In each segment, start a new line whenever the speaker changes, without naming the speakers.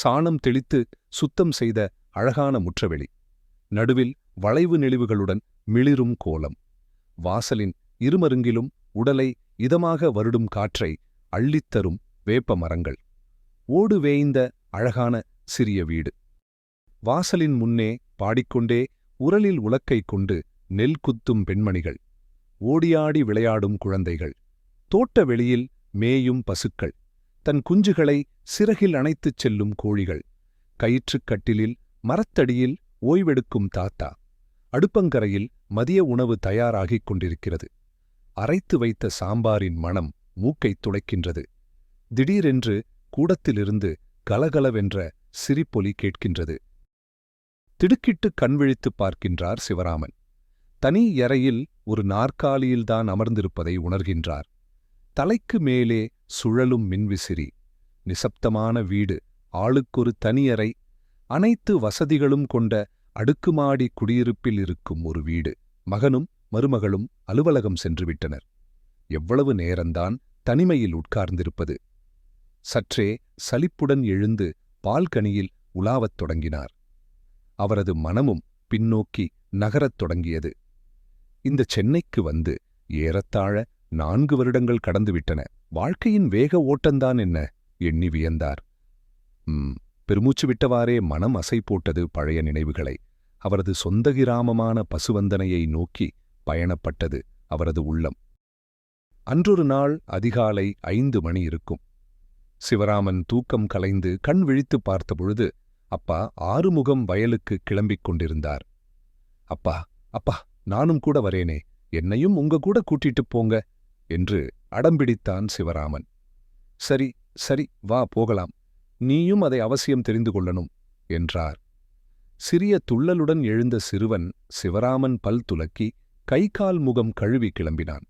சாணம் தெளித்து சுத்தம் செய்த அழகான முற்றவெளி. நடுவில் வளைவு நெளிவுகளுடன் மிளிரும் கோலம். வாசலின் இருமருங்கிலும் உடலை இதமாக வருடும் காற்றை அள்ளித்தரும் வேப்ப மரங்கள் ஓடு வேய்ந்த அழகான சிறிய வீடு. வாசலின் முன்னே பாடிக்கொண்டே உரலில் உலக்கை கொண்டு நெல் குத்தும் பெண்மணிகள். ஓடியாடி விளையாடும் குழந்தைகள். தோட்ட வெளியில் மேயும் பசுக்கள். தன் குஞ்சுகளை சிறகில் அணைத்துச் செல்லும் கோழிகள். கயிற்றுக் கட்டிலில் மரத்தடியில் ஓய்வெடுக்கும் தாத்தா. அடுப்பங்கரையில் மதிய உணவு தயாராகிக் கொண்டிருக்கிறது. அரைத்து வைத்த சாம்பாரின் மணம் மூக்கைத் துளைக்கின்றது திடீரென்று கூடத்திலிருந்து கலகலவென்ற சிரிப்பொலி கேட்கின்றது. திடுக்கிட்டு கண்விழித்து பார்க்கின்றார் சிவராமன். தனி எறையில் ஒரு நாற்காலியில்தான் அமர்ந்திருப்பதை உணர்கின்றார். தலைக்கு மேலே சுழலும் மின்விசிறி நிசப்தமான வீடு ஆளுக்கொரு தனியறை அனைத்து வசதிகளும் கொண்ட அடுக்குமாடி குடியிருப்பில் இருக்கும் ஒரு வீடு. மகனும் மருமகளும் அலுவலகம் சென்றுவிட்டனர். எவ்வளவு நேரந்தான் தனிமையில் உட்கார்ந்திருப்பது. சற்றே சலிப்புடன் எழுந்து பால்கனியில் உலாவத் தொடங்கினார். அவரது மனமும் பின்னோக்கி நகரத் தொடங்கியது. இந்த சென்னைக்கு வந்து ஏறத்தாழ நான்கு வருடங்கள் கடந்துவிட்டன. வாழ்க்கையின் வேக ஓட்டந்தான் என்ன? எண்ணி வியந்தார். ம் பெருமூச்சு விட்டவாறே மனம் அசை போட்டது பழைய நினைவுகளை. அவரது சொந்த கிராமமான பசுவந்தனையை நோக்கி பயணப்பட்டது அவரது உள்ளம். அன்றொரு நாள் அதிகாலை ஐந்து மணி இருக்கும். சிவராமன் தூக்கம் கலைந்து கண் விழித்துப் பார்த்தபொழுது அப்பா ஆறுமுகம் வயலுக்கு கிளம்பிக் கொண்டிருந்தார். அப்பா அப்பா நானும் கூட வரேனே. என்னையும் உங்க கூட கூட்டிட்டுப் போங்க என்று அடம்பிடித்தான் சிவராமன். சரி சரி வா போகலாம். நீயும் அதை அவசியம் தெரிந்து கொள்ளணும் என்றார். சிறிய துள்ளலுடன் எழுந்த சிறுவன் சிவராமன் பல் துலக்கி கை கால் முகம் கழுவி கிளம்பினான்.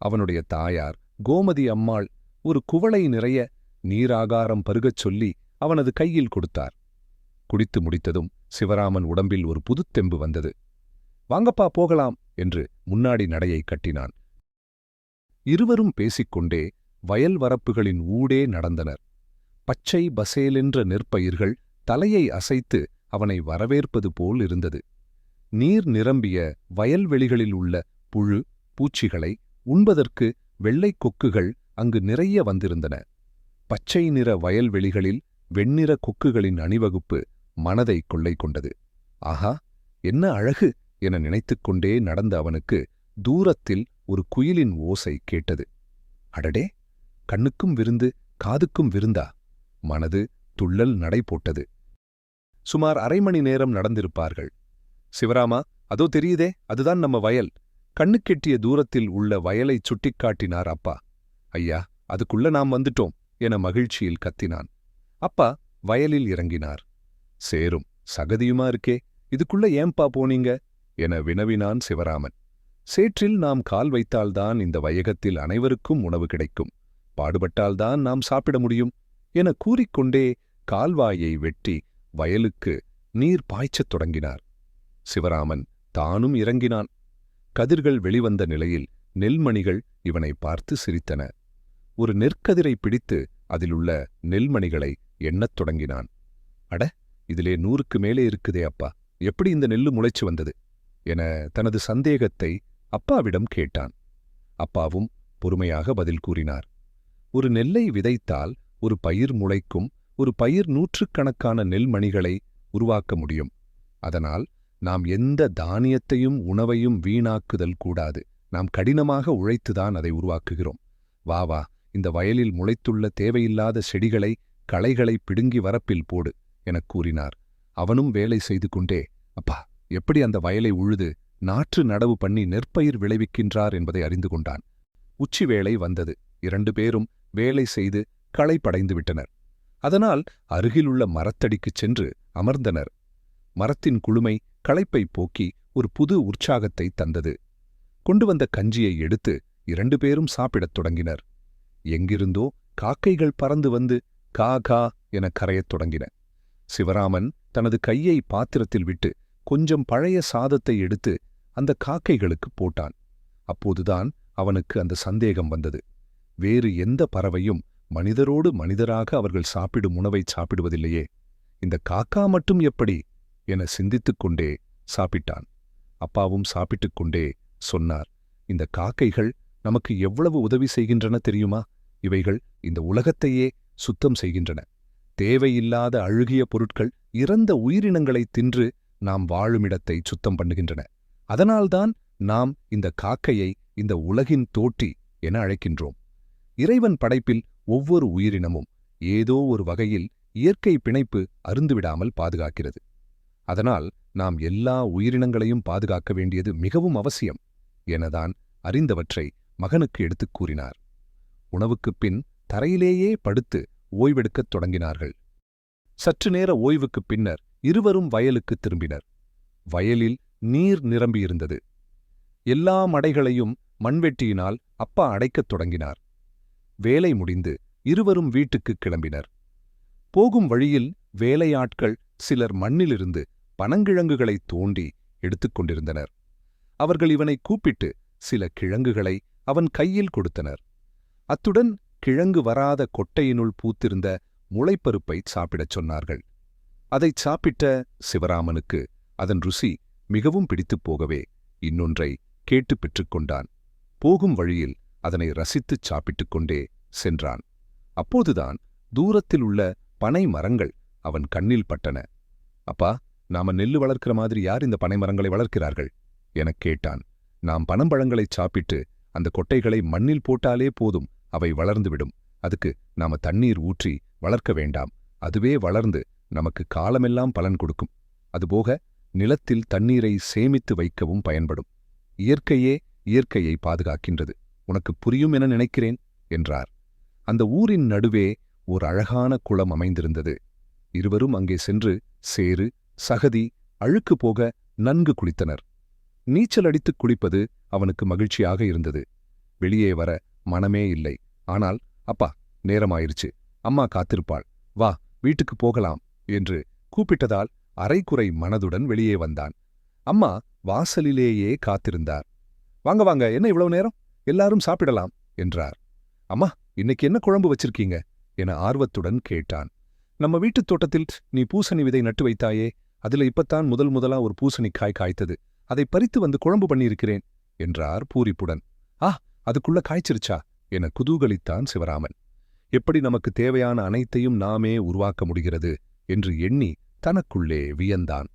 அவனுடைய தாயார் கோமதி அம்மாள் ஒரு குவளை நிறைய நீராகாரம் பருகச் சொல்லி அவனது கையில் கொடுத்தார். குடித்து முடித்ததும் சிவராமன் உடம்பில் ஒரு புதுத்தெம்பு வந்தது. வாங்கப்பா போகலாம் என்று முன்னாடி நடையை கட்டினான். இருவரும் பேசிக்கொண்டே வயல் வரப்புகளின் ஊடே நடந்தனர். பச்சை பசேலென்ற நெற்பயிர்கள் தலையை அசைத்து அவனை வரவேற்பது போல் இருந்தது. நீர் நிரம்பிய வயல்வெளிகளில் உள்ள புழு பூச்சிகளை உண்பதற்கு வெள்ளைக் கொக்குகள் அங்கு நிறைய வந்திருந்தன. பச்சை நிற வயல்வெளிகளில் வெண்ணிற கொக்குகளின் அணிவகுப்பு மனதை கொள்ளை கொண்டது. ஆஹா என்ன அழகு என நினைத்துக்கொண்டே நடந்த அவனுக்கு தூரத்தில் ஒரு குயிலின் ஓசை கேட்டது. அடடே! கண்ணுக்கும் விருந்து காதுக்கும் விருந்தா? மனது துள்ளல் நடை போட்டது. சுமார் அரை மணி நேரம் நடந்திருப்பார்கள். சிவராமா அதோ தெரியுதே அதுதான் நம்ம வயல். கண்ணுக்கெட்டிய தூரத்தில் உள்ள வயலைச் சுட்டிக்காட்டினார் அப்பா. ஐயா அதுக்குள்ள நாம் வந்துட்டோம் என மகிழ்ச்சியில் கத்தினான். அப்பா வயலில் இறங்கினார். சேரும் சகதியுமா இருக்கே? இதுக்குள்ள ஏம்பா போனீங்க? என வினவினான் சிவராமன். சேற்றில் நாம் கால் வைத்தால்தான் இந்த வயகத்தில் அனைவருக்கும் உணவு கிடைக்கும். பாடுபட்டால்தான் நாம் சாப்பிட முடியும். என கூறிக்கொண்டே கால்வாயை வெட்டி வயலுக்கு நீர் பாய்ச்சத் தொடங்கினார். சிவராமன் தானும் இறங்கினான். கதிர்கள் வெளிவந்த நிலையில் நெல்மணிகள் இவனை பார்த்து சிரித்தன. ஒரு நெற்கதிரை பிடித்து அதிலுள்ள நெல்மணிகளை எண்ணத் தொடங்கினான். அட இதிலே நூறுக்கு மேலே இருக்குதே அப்பா. எப்படி இந்த நெல்லு முளைச்சு வந்தது? என தனது சந்தேகத்தை அப்பாவிடம் கேட்டான். அப்பாவும் பொறுமையாக பதில் கூறினார். ஒரு நெல்லை விதைத்தால் ஒரு பயிர் முளைக்கும் ஒரு பயிர் நூற்றுக்கணக்கான நெல்மணிகளை உருவாக்க முடியும். அதனால் நாம் எந்த தானியத்தையும் உணவையும் வீணாக்குதல் கூடாது. நாம் கடினமாக உழைத்துதான் அதை உருவாக்குகிறோம். வா வா இந்த வயலில் முளைத்துள்ள தேவையில்லாத செடிகளை களைகளை பிடுங்கி வரப்பில் போடு எனக் கூறினார். அவனும் வேலை செய்து கொண்டே அப்பா எப்படி அந்த வயலை உழுது நாற்று நடவு பண்ணி நெற்பயிர் விளைவிக்கின்றார் என்பதை அறிந்து கொண்டான். உச்சி வேளை வந்தது. இரண்டு பேரும் வேலை செய்து களை படைந்து விட்டனர். அதனால் அருகிலுள்ள மரத்தடிக்குச் சென்று அமர்ந்தனர். மரத்தின் குளுமை களைப்பை போக்கி ஒரு புது உற்சாகத்தை தந்தது. கொண்டு வந்த கஞ்சியை எடுத்து இரண்டு பேரும் சாப்பிடத் தொடங்கினர். எங்கிருந்தோ காக்கைகள் பறந்து வந்து கா கா என கரையத் தொடங்கின. சிவராமன் தனது கையை பாத்திரத்தில் விட்டு கொஞ்சம் பழைய சாதத்தை எடுத்து அந்த காக்கைகளுக்குப் போட்டான். அப்போதுதான் அவனுக்கு அந்த சந்தேகம் வந்தது. வேறு எந்த பறவையும் மனிதரோடு மனிதராக அவர்கள் சாப்பிடும் உணவை சாப்பிடுவதில்லையே. இந்த காக்கா மட்டும் எப்படி? என சிந்தித்துக் கொண்டே சாப்பிட்டான். அப்பாவும் சாப்பிட்டுக் கொண்டே சொன்னார் இந்த காக்கைகள் நமக்கு எவ்வளவு உதவி செய்கின்றன தெரியுமா? இவைகள் இந்த உலகத்தையே சுத்தம் செய்கின்றன. தேவையில்லாத அழுகிய பொருட்கள் இறந்த உயிரினங்களை தின்று நாம் வாழுமிடத்தை சுத்தம் பண்ணுகின்றன. அதனால்தான் நாம் இந்த காக்கையை இந்த உலகின் தோட்டி என அழைக்கின்றோம். இறைவன் படைப்பில் ஒவ்வொரு உயிரினமும் ஏதோ ஒரு வகையில் இயற்கை பிணைப்பு அருந்துவிடாமல் பாதுகாக்கிறது. அதனால் நாம் எல்லா உயிரினங்களையும் பாதுகாக்க வேண்டியது மிகவும் அவசியம் எனதான் அறிந்தவற்றை மகனுக்கு எடுத்துக் கூறினார். உணவுக்குப் பின் தரையிலேயே படுத்து ஓய்வெடுக்கத் தொடங்கினார்கள். சற்று நேர ஓய்வுக்குப் பின்னர் இருவரும் வயலுக்குத் திரும்பினர். வயலில் நீர் நிரம்பியிருந்தது. எல்லா மடைகளையும் மண்வெட்டியினால் அப்பா அடைக்கத் தொடங்கினார். வேலை முடிந்து இருவரும் வீட்டுக்குக் கிளம்பினர். போகும் வழியில் வேலையாட்கள் சிலர் மண்ணிலிருந்து பனங்கிழங்குகளைத் தோண்டி எடுத்துக் கொண்டிருந்தனர். அவர்கள் இவனை கூப்பிட்டு சில கிழங்குகளை அவன் கையில் கொடுத்தனர். அத்துடன் கிழங்கு வராத கொட்டையினுள் பூத்திருந்த முளைப்பருப்பைச் சாப்பிடச் சொன்னார்கள். அதைச் சாப்பிட்ட சிவராமனுக்கு அதன் ருசி மிகவும் பிடித்துப் போகவே இன்னொன்றை கேட்டுப் பெற்றுக்கொண்டான் போகும் வழியில் அதனை ரசித்துச் சாப்பிட்டுக் கொண்டே சென்றான். அப்போதுதான் தூரத்தில் உள்ள பனை மரங்கள் அவன் கண்ணில் பட்டன. அப்பா நாம நெல்லு வளர்க்கிற மாதிரி யார் இந்த பனை மரங்களை வளர்க்கிறார்கள்? எனக் கேட்டான். நாம் பனம்பழங்களைச் சாப்பிட்டு அந்த கொட்டைகளை மண்ணில் போட்டாலே போதும் அவை வளர்ந்துவிடும். அதுக்கு நாம தண்ணீர் ஊற்றி வளர்க்க வேண்டாம். அதுவே வளர்ந்து நமக்கு காலமெல்லாம் பலன் கொடுக்கும். அதுபோக நிலத்தில் தண்ணீரை சேமித்து வைக்கவும் பயன்படும். இயற்கையே இயற்கையை பாதுகாக்கின்றது. உனக்கு புரியும் என நினைக்கிறேன் என்றார். அந்த ஊரின் நடுவே ஓர் அழகான குளம் அமைந்திருந்தது. இருவரும் அங்கே சென்று சேறு சகதி அழுக்கு போக நன்கு குளித்தனர். நீச்சல் அடித்துக் குளிப்பது அவனுக்கு மகிழ்ச்சியாக இருந்தது. வெளியே வர மனமே இல்லை. ஆனால் அப்பா நேரமாயிருச்சு. அம்மா காத்திருப்பாள். வா வீட்டுக்கு போகலாம் என்று கூப்பிட்டதால் அரைக்குறை மனதுடன் வெளியே வந்தான். அம்மா வாசலிலேயே காத்திருந்தார். வாங்க வாங்க என்ன இவ்வளவு நேரம்? எல்லாரும் சாப்பிடலாம் என்றார். அம்மா இன்னைக்கு என்ன குழம்பு வச்சிருக்கீங்க? என ஆர்வத்துடன் கேட்டான். நம்ம வீட்டுத் தோட்டத்தில் நீ பூசணி விதை நட்டு வைத்தாயே அதுல இப்பத்தான் முதல் முதலா ஒரு பூசணிக்காய் காய்த்தது. அதை பறித்து வந்து குழம்பு பண்ணியிருக்கிறேன் என்றார் பூரிப்புடன். ஆ அதுக்குள்ள காய்ச்சிருச்சா? என குதூகலித்தான் சிவராமன். எப்படி நமக்கு தேவையான அனைத்தையும் நாமே உருவாக்க முடிகிறது? என்று எண்ணி தனக்குள்ளே வியந்தான்.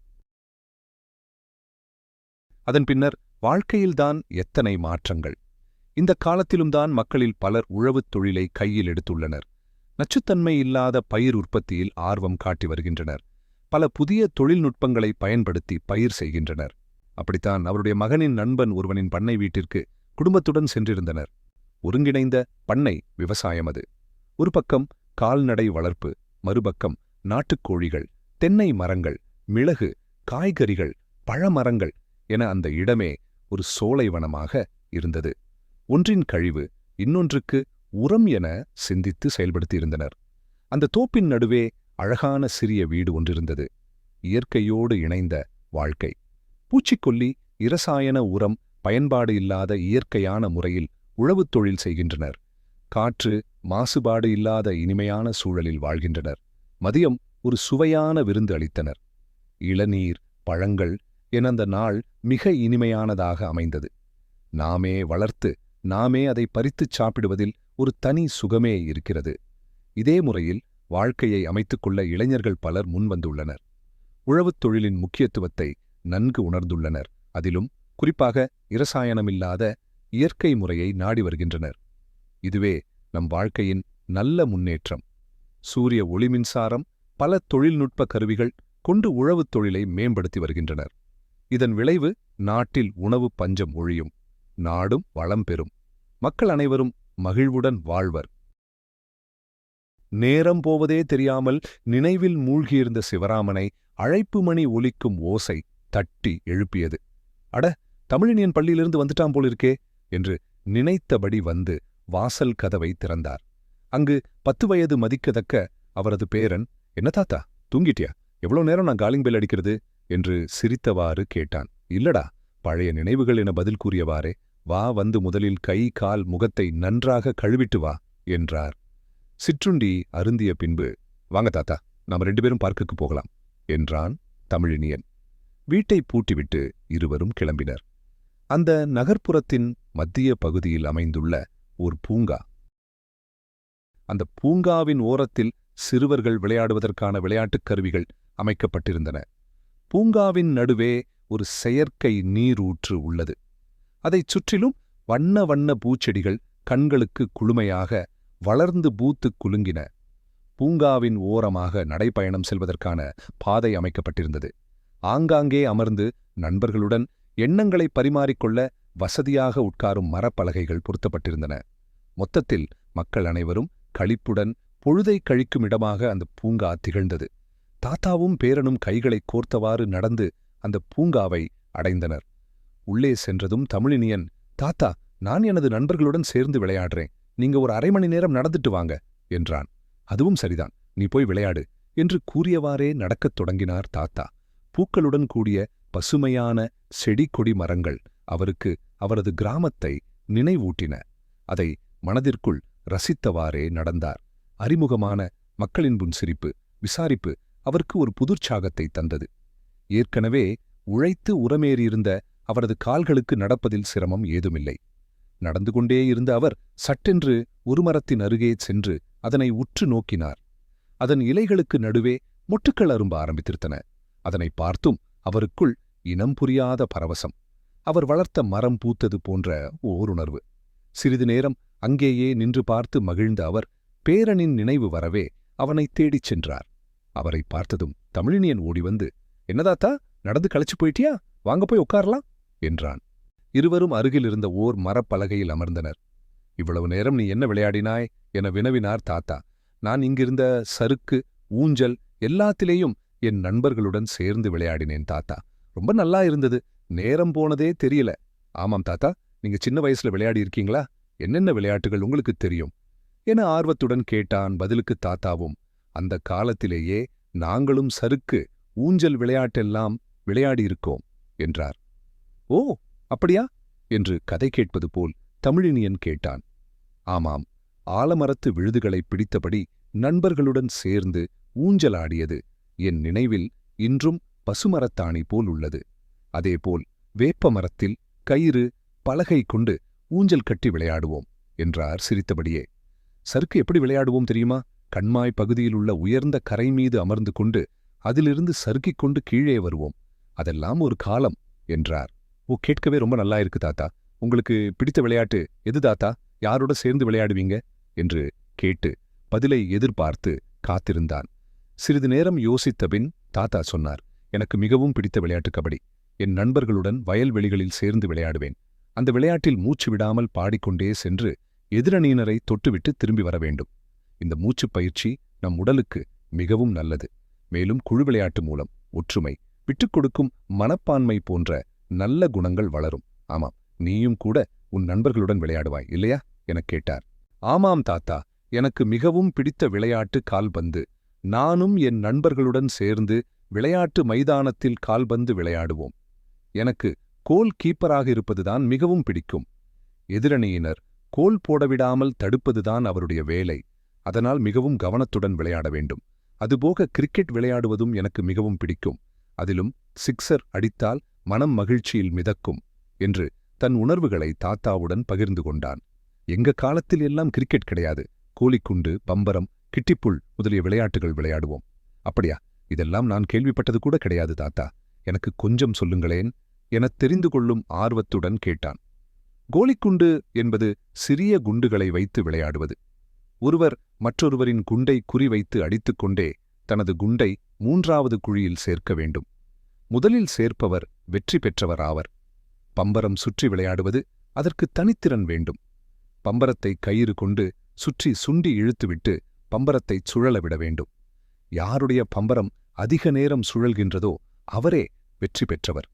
அதன் பின்னர் வாழ்க்கையில்தான் எத்தனை மாற்றங்கள். இந்த காலத்திலும்தான் மக்களில் பலர் உழவுத் தொழிலை கையில் எடுத்துள்ளனர். நச்சுத்தன்மை இல்லாத பயிர் உற்பத்தியில் ஆர்வம் காட்டி வருகின்றனர். பல புதிய தொழில்நுட்பங்களை பயன்படுத்தி பயிர் செய்கின்றனர். அப்படித்தான் அவருடைய மகனின் நண்பன் ஒருவனின் பண்ணை வீட்டிற்கு குடும்பத்துடன் சென்றிருந்தனர். ஒருங்கிணைந்த பண்ணை விவசாயம் அது. ஒரு பக்கம் கால்நடை வளர்ப்பு மறுபக்கம் நாட்டுக்கோழிகள் தென்னை மரங்கள் மிளகு காய்கறிகள் பழமரங்கள் என அந்த இடமே ஒரு சோலைவனமாக இருந்தது. ஒன்றின் கழிவு இன்னொன்றுக்கு உரம் என சிந்தித்து செயல்படுத்தியிருந்தனர். அந்த தோப்பின் நடுவே அழகான சிறிய வீடு ஒன்றிருந்தது. இயற்கையோடு இணைந்த வாழ்க்கை. பூச்சிக்கொல்லி இரசாயன உரம் பயன்பாடு இல்லாத இயற்கையான முறையில் உழவுத் தொழில் செய்கின்றனர். காற்று மாசுபாடு இல்லாத இனிமையான சூழலில் வாழ்கின்றனர். மதியம் ஒரு சுவையான விருந்து அளித்தனர். இளநீர் பழங்கள் என அந்த நாள் மிக இனிமையானதாக அமைந்தது. நாமே வளர்த்து நாமே அதை பறித்துச் சாப்பிடுவதில் ஒரு தனி சுகமே இருக்கிறது. இதே முறையில் வாழ்க்கையை அமைத்துக்கொள்ள இளைஞர்கள் பலர் முன்வந்துள்ளனர் உழவுத் தொழிலின் முக்கியத்துவத்தை நன்கு உணர்ந்துள்ளனர். அதிலும் குறிப்பாக இரசாயனமில்லாத இயற்கை முறையை நாடி வருகின்றனர். இதுவே நம் வாழ்க்கையின் நல்ல முன்னேற்றம். சூரிய ஒளிமின்சாரம் பல தொழில்நுட்ப கருவிகள் கொண்டு உழவுத் தொழிலை மேம்படுத்தி வருகின்றனர். இதன் விளைவு நாட்டில் உணவு பஞ்சம் ஒழியும் நாடும் வளம் பெறும். மக்கள் அனைவரும் மகிழ்வுடன் வாழ்வர். நேரம் போவதே தெரியாமல் நினைவில் மூழ்கியிருந்த சிவராமனை அழைப்பு மணி ஒலிக்கும் ஓசை தட்டி எழுப்பியது. அட தமிழினியன் பள்ளியிலிருந்து வந்துட்டான் போலிருக்கே என்று நினைத்தபடி வந்து வாசல் கதவை திறந்தார். அங்கு பத்து வயது மதிக்கத்தக்க அவரது பேரன் என்ன தாத்தா தூங்கிட்டியா? எவ்வளோ நேரம் நான் காலிங் பெல் அடிக்கிறது? என்று சிரித்தவாறு கேட்டான். இல்லடா பழைய நினைவுகள் என பதில் கூறியவாறே வா வந்து முதலில் கை கால் முகத்தை நன்றாக கழுவிட்டு வா என்றார். சிற்றுண்டி அருந்திய பின்பு வாங்க தாத்தா நாம் ரெண்டு பேரும் பார்க்குக்கு போகலாம் என்றான் தமிழினியன். வீட்டை பூட்டிவிட்டு இருவரும் கிளம்பினர். அந்த நகர்ப்புறத்தின் மத்திய பகுதியில் அமைந்துள்ள ஒரு பூங்கா. அந்த பூங்காவின் ஓரத்தில் சிறுவர்கள் விளையாடுவதற்கான விளையாட்டுக் கருவிகள் அமைக்கப்பட்டிருந்தன. பூங்காவின் நடுவே ஒரு செயற்கை நீரூற்று உள்ளது. அதைச் சுற்றிலும் வண்ண வண்ண பூச்செடிகள் கண்களுக்கு குளுமையாக வளர்ந்து பூத்துக் குலுங்கின. பூங்காவின் ஓரமாக நடைப்பயணம் செல்வதற்கான பாதை அமைக்கப்பட்டிருந்தது. ஆங்காங்கே அமர்ந்து நண்பர்களுடன் எண்ணங்களை பரிமாறிக்கொள்ள வசதியாக உட்காரும் மரப்பலகைகள் பொருத்தப்பட்டிருந்தன. மொத்தத்தில் மக்கள் அனைவரும் களிப்புடன் பொழுதை கழிக்கும் இடமாக அந்த பூங்கா திகழ்ந்தது. தாத்தாவும் பேரனும் கைகளை கோர்த்தவாறு நடந்து அந்த பூங்காவை அடைந்தனர். உள்ளே சென்றதும் தமிழினியன் தாத்தா நான் எனது நண்பர்களுடன் சேர்ந்து விளையாடுறேன். நீங்க ஒரு அரை மணி நேரம் நடந்துட்டு வாங்க என்றான். அதுவும் சரிதான். நீ போய் விளையாடு என்று கூறியவாறே நடக்கத் தொடங்கினார் தாத்தா. பூக்களுடன் கூடிய பசுமையான செடி கொடி மரங்கள் அவருக்கு அவரது கிராமத்தை நினைவூட்டின. அதை மனதிற்குள் ரசித்தவாறே நடந்தார். அறிமுகமான மக்களின் புன்சிரிப்பு விசாரிப்பு அவருக்கு ஒரு புதுற்சாகத்தை தந்தது. ஏற்கனவே உழைத்து உரமேறியிருந்த அவரது கால்களுக்கு நடப்பதில் சிரமம் ஏதுமில்லை. நடந்து கொண்டே இருந்த அவர் சட்டென்று ஒரு மரத்தின் அருகே சென்று அதனை உற்று நோக்கினார். அதன் இலைகளுக்கு நடுவே மொட்டுக்கள் அரும்ப ஆரம்பித்திருந்தன அதனை பார்த்தும் அவருக்குள் இனம் புரியாத பரவசம். அவர் வளர்த்த மரம் பூத்தது போன்ற ஓருணர்வு. சிறிது நேரம் அங்கேயே நின்று பார்த்து மகிழ்ந்த அவர் பேரனின் நினைவு வரவே அவனை தேடிச் சென்றார். அவரை பார்த்ததும் தமிழினியன் ஓடி வந்து என்னதாத்தா நடந்து களைச்சு போயிட்டியா? வாங்க போய் உட்காரலாம் என்றான். இருவரும் அருகில் இருந்த ஓர் மரப்பலகையில் அமர்ந்தனர். இவ்வளவு நேரம் நீ என்ன விளையாடினாய்? என வினவினார் தாத்தா. நான் இங்கிருந்த சறுக்கு ஊஞ்சல் எல்லாத்திலேயும் என் நண்பர்களுடன் சேர்ந்து விளையாடினேன் தாத்தா. ரொம்ப நல்லா இருந்தது. நேரம் போனதே தெரியல. ஆமாம் தாத்தா. நீங்க சின்ன வயசுல விளையாடி இருக்கீங்களா? என்னென்ன விளையாட்டுகள் உங்களுக்கு தெரியும்? என ஆர்வத்துடன் கேட்டான் பதிலுக்கு தாத்தாவும் அந்த காலத்திலேயே நாங்களும் சறுக்கு ஊஞ்சல் விளையாட்டெல்லாம் விளையாடியிருக்கோம் என்றார். ஓ அப்படியா? என்று கதை கேட்பது போல் தமிழினியன் கேட்டான். ஆமாம் ஆலமரத்து விழுதுகளை பிடித்தபடி நண்பர்களுடன் சேர்ந்து ஊஞ்சலாடியது என் நினைவில் இன்றும் பசுமரத்தாணி போல் உள்ளது. அதேபோல் வேப்ப மரத்தில் கயிறு பலகை கொண்டு ஊஞ்சல் கட்டி விளையாடுவோம் என்றார் சிரித்தபடியே. சறுக்கு எப்படி விளையாடுவோம் தெரியுமா? கண்மாய் பகுதியில் உள்ள உயர்ந்த கரை மீது அமர்ந்து கொண்டு அதிலிருந்து சறுக்கிக் கொண்டு கீழே வருவோம். அதெல்லாம் ஒரு காலம் என்றார். ஓ கேட்கவே ரொம்ப நல்லா இருக்கு தாத்தா. உங்களுக்கு பிடித்த விளையாட்டு எது தாத்தா? யாரோட சேர்ந்து விளையாடுவீங்க? என்று கேட்டு பதிலை எதிர்பார்த்து காத்திருந்தான். சிறிது நேரம் யோசித்தபின் தாத்தா சொன்னார் எனக்கு மிகவும் பிடித்த விளையாட்டு கபடி. என் நண்பர்களுடன் வயல்வெளிகளில் சேர்ந்து விளையாடுவேன். அந்த விளையாட்டில் மூச்சு விடாமல் பாடிக்கொண்டே சென்று எதிரணியினரை தொட்டுவிட்டு திரும்பி வர வேண்டும். இந்த மூச்சுப் பயிற்சி நம் உடலுக்கு மிகவும் நல்லது. மேலும் குழு விளையாட்டு மூலம் ஒற்றுமை விட்டுக் கொடுக்கும் மனப்பான்மை போன்ற நல்ல குணங்கள் வளரும். ஆமாம் நீயும் கூட உன் நண்பர்களுடன் விளையாடுவாய் இல்லையா? எனக் கேட்டார். ஆமாம் தாத்தா. எனக்கு மிகவும் பிடித்த விளையாட்டு கால்பந்து. நானும் என் நண்பர்களுடன் சேர்ந்து விளையாட்டு மைதானத்தில் கால்பந்து விளையாடுவோம். எனக்கு கோல் கீப்பராக இருப்பதுதான் மிகவும் பிடிக்கும். எதிரணியினர் கோல் போடவிடாமல் தடுப்பதுதான் அவருடைய வேலை. அதனால் மிகவும் கவனத்துடன் விளையாட வேண்டும். அதுபோக கிரிக்கெட் விளையாடுவதும் எனக்கு மிகவும் பிடிக்கும். அதிலும் சிக்ஸர் அடித்தால் மனம் மகிழ்ச்சியில் மிதக்கும் என்று தன் உணர்வுகளை தாத்தாவுடன் பகிர்ந்து கொண்டான். எங்க காலத்தில் எல்லாம் கிரிக்கெட் கிடையாது. கோலிக்குண்டு பம்பரம் கிட்டிப்புள் முதலிய விளையாட்டுகள் விளையாடுவோம். அப்படியா? இதெல்லாம் நான் கேள்விப்பட்டது கூட கிடையாது தாத்தா. எனக்கு கொஞ்சம் சொல்லுங்களேன். எனத் தெரிந்து கொள்ளும் ஆர்வத்துடன் கேட்டான். கோலிக்குண்டு என்பது சிறிய குண்டுகளை வைத்து விளையாடுவது. ஒருவர் மற்றொருவரின் குண்டை குறிவைத்து அடித்துக்கொண்டே தனது குண்டை மூன்றாவது குழியில் சேர்க்க வேண்டும். முதலில் சேர்ப்பவர் வெற்றி பெற்றவர் ஆவர் பம்பரம் சுற்றி விளையாடுவது அதற்கு தனித்திறன் வேண்டும். பம்பரத்தை கயிறு கொண்டு சுற்றி சுண்டி இழுத்துவிட்டு பம்பரத்தைச் சுழல விட வேண்டும். யாருடைய பம்பரம் அதிக நேரம் சுழல்கின்றதோ அவரே வெற்றி பெற்றவர்.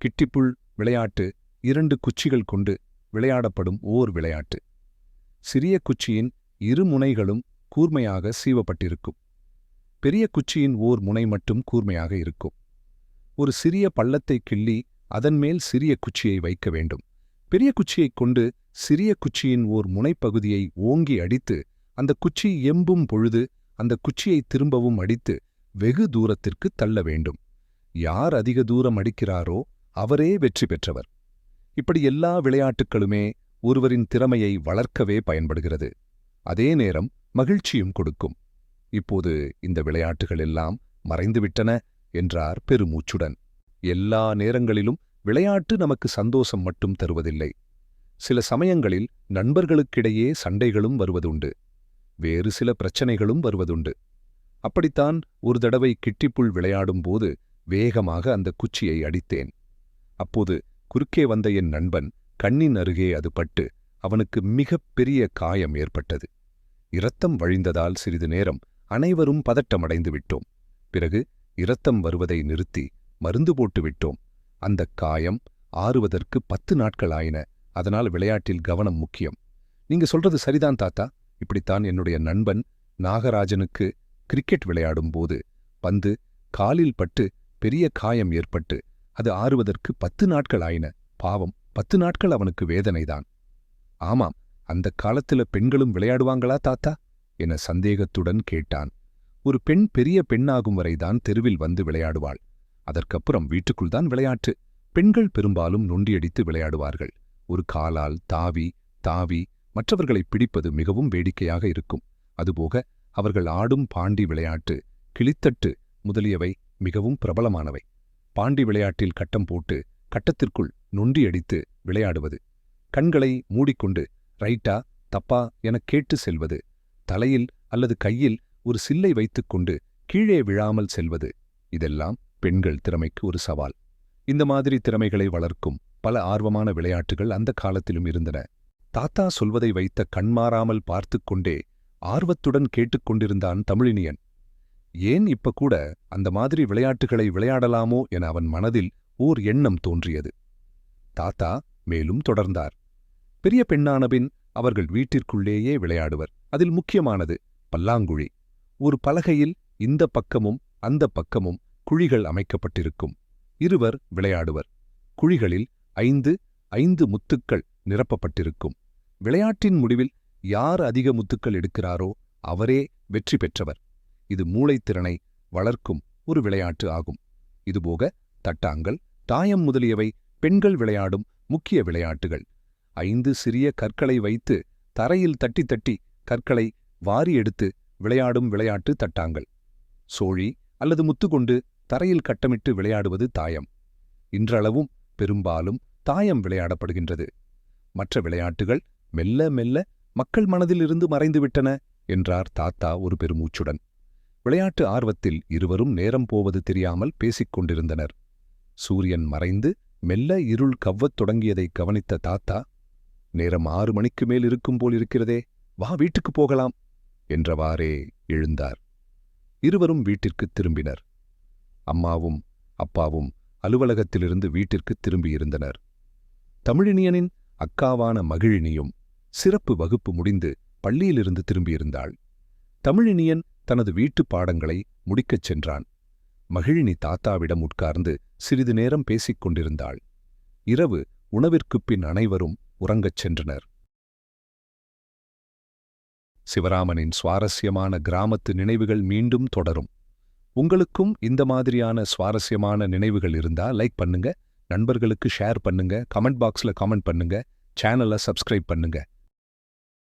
கிட்டிப்புள் விளையாட்டு இரண்டு குச்சிகள் கொண்டு விளையாடப்படும் ஓர் விளையாட்டு. சிறிய குச்சியின் இரு முனைகளும் கூர்மையாக சீவப்பட்டிருக்கும். பெரிய குச்சியின் ஓர் முனை மட்டும் கூர்மையாக இருக்கும். ஒரு சிறிய பள்ளத்தை கிள்ளி அதன் மேல் சிறிய குச்சியை வைக்க வேண்டும். பெரிய குச்சியைக் கொண்டு சிறிய குச்சியின் ஓர் முனைப்பகுதியை ஓங்கி அடித்து அந்த குச்சி எம்பும் பொழுது அந்த குச்சியை திரும்பவும் அடித்து வெகு தூரத்திற்கு தள்ள வேண்டும். யார் அதிக தூரம் அடிக்கிறாரோ அவரே வெற்றி பெற்றவர். இப்படி எல்லா விளையாட்டுகளுமே ஒருவரின் திறமையை வளர்க்கவே பயன்படுகிறது. அதே நேரம் மகிழ்ச்சியும் கொடுக்கும். இப்போது இந்த விளையாட்டுகள் எல்லாம் மறைந்துவிட்டன என்றார் பெருமூச்சுடன். எல்லா நேரங்களிலும் விளையாட்டு நமக்கு சந்தோஷம் மட்டும் தருவதில்லை. சில சமயங்களில் நண்பர்களுக்கிடையே சண்டைகளும் வருவதுண்டு. வேறு சில பிரச்சனைகளும் வருவதுண்டு. அப்படித்தான் ஒரு தடவை கிட்டிப்புள் விளையாடும்போது வேகமாக அந்த குச்சியை அடித்தேன். அப்போது குறுக்கே வந்த என் நண்பன் கண்ணின் அருகே அது பட்டு அவனுக்கு மிகப் பெரிய காயம் ஏற்பட்டது. இரத்தம் வழிந்ததால் சிறிது நேரம் அனைவரும் பதட்டமடைந்து விட்டோம். பிறகு இரத்தம் வருவதை நிறுத்தி மருந்து போட்டு விட்டோம். அந்தக் காயம் ஆறுவதற்கு பத்து நாட்கள் ஆயின. அதனால் விளையாட்டில் கவனம் முக்கியம். நீங்க சொல்றது சரிதான் தாத்தா. இப்படித்தான் என்னுடைய நண்பன் நாகராஜனுக்கு கிரிக்கெட் விளையாடும்போது பந்து காலில் பட்டு பெரிய காயம் ஏற்பட்டு அது ஆறுவதற்கு பத்து நாட்கள் ஆயின. பாவம் பத்து நாட்கள் அவனுக்கு வேதனைதான். ஆமாம் அந்த காலத்துல பெண்களும் விளையாடுவாங்களா தாத்தா? என சந்தேகத்துடன் கேட்டான். ஒரு பெண் பெரிய பெண்ணாகும் வரைதான் தெருவில் வந்து விளையாடுவாள். அதற்கப்புறம் வீட்டுக்குள் தான் விளையாட்டு. பெண்கள் பெரும்பாலும் நொண்டியடித்து விளையாடுவார்கள். ஒரு காலால் தாவி தாவி மற்றவர்களை பிடிப்பது மிகவும் வேடிக்கையாக இருக்கும். அதுபோக அவர்கள் ஆடும் பாண்டி விளையாட்டு கிளித்தட்டு முதலியவை மிகவும் பிரபலமானவை. பாண்டி விளையாட்டில் கட்டம் போட்டு கட்டத்திற்குள் நொண்டியடித்து விளையாடுவது. கண்களை மூடிக்கொண்டு ரைட்டா தப்பா எனக் கேட்டு செல்வது. தலையில் அல்லது கையில் ஒரு சில்லை வைத்துக்கொண்டு கீழே விழாமல் செல்வது. இதெல்லாம் பெண்கள் திறமைக்கு ஒரு சவால். இந்த மாதிரி திறமைகளை வளர்க்கும் பல ஆர்வமான விளையாட்டுகள் அந்த காலத்திலும் இருந்தன. தாத்தா சொல்வதை வைத்த கண்மாறாமல் பார்த்துக் கொண்டே ஆர்வத்துடன் கேட்டுக்கொண்டிருந்தான் தமிழினியன். ஏன் இப்ப கூட அந்த மாதிரி விளையாட்டுகளை விளையாடலாமோ என அவன் மனதில் ஓர் எண்ணம் தோன்றியது. தாத்தா மேலும் தொடர்ந்தார். பெரிய பெண்ணானபின் அவர்கள் வீட்டிற்குள்ளேயே விளையாடுவர். அதில் முக்கியமானது பல்லாங்குழி. ஒரு பலகையில் இந்த பக்கமும் அந்த பக்கமும் குழிகள் அமைக்கப்பட்டிருக்கும். இருவர் விளையாடுவர். குழிகளில் ஐந்து ஐந்து முத்துக்கள் நிரப்பப்பட்டிருக்கும். விளையாட்டின் முடிவில் யார் அதிக முத்துக்கள் எடுக்கிறாரோ அவரே வெற்றி பெற்றவர். இது மூளைத்திறனை வளர்க்கும் ஒரு விளையாட்டு ஆகும். இதுபோக தட்டாங்கல் தாயம் முதலியவை பெண்கள் விளையாடும் முக்கிய விளையாட்டுகள். ஐந்து சிறிய கற்களை வைத்து தரையில் தட்டி தட்டி கற்களை வாரி எடுத்து விளையாடும் விளையாட்டு தட்டாங்கள். சோழி அல்லது முத்துக்கொண்டு தரையில் கட்டமிட்டு விளையாடுவது தாயம். இன்றளவும் பெரும்பாலும் தாயம் விளையாடப்படுகின்றது. மற்ற விளையாட்டுகள் மெல்ல மெல்ல மக்கள் மனதிலிருந்து மறைந்துவிட்டன என்றார் தாத்தா ஒரு பெருமூச்சுடன். விளையாட்டு ஆர்வத்தில் இருவரும் நேரம் போவது தெரியாமல் பேசிக் கொண்டிருந்தனர். சூரியன் மறைந்து மெல்ல இருள் கவ்வத் தொடங்கியதைக் கவனித்த தாத்தா நேரம் ஆறு மணிக்கு மேல் இருக்கும் போல் இருக்கிறதே வா வீட்டுக்குப் போகலாம் என்றவாறே எழுந்தார். இருவரும் வீட்டிற்குத் திரும்பினர். அம்மாவும் அப்பாவும் அலுவலகத்திலிருந்து வீட்டிற்குத் திரும்பியிருந்தனர். தமிழினியனின் அக்காவான மகிழினியும் சிறப்பு வகுப்பு முடிந்து பள்ளியிலிருந்து திரும்பியிருந்தாள். தமிழினியன் தனது வீட்டுப் பாடங்களை முடிக்கச் சென்றான். மகிழினி தாத்தாவிடம் உட்கார்ந்து சிறிது நேரம் பேசிக் கொண்டிருந்தாள். இரவு உணவிற்குப் பின் அனைவரும் உறங்கச் சென்றனர். சிவராமனின் சுவாரஸ்யமான கிராமத்து நினைவுகள் மீண்டும் தொடரும். உங்களுக்கும் இந்த மாதிரியான சுவாரஸ்யமான நினைவுகள் இருந்தா லைக் பண்ணுங்க. நண்பர்களுக்கு ஷேர் பண்ணுங்க. கமெண்ட் பாக்ஸ்ல கமெண்ட் பண்ணுங்க. சேனலை சப்ஸ்கிரைப் பண்ணுங்க.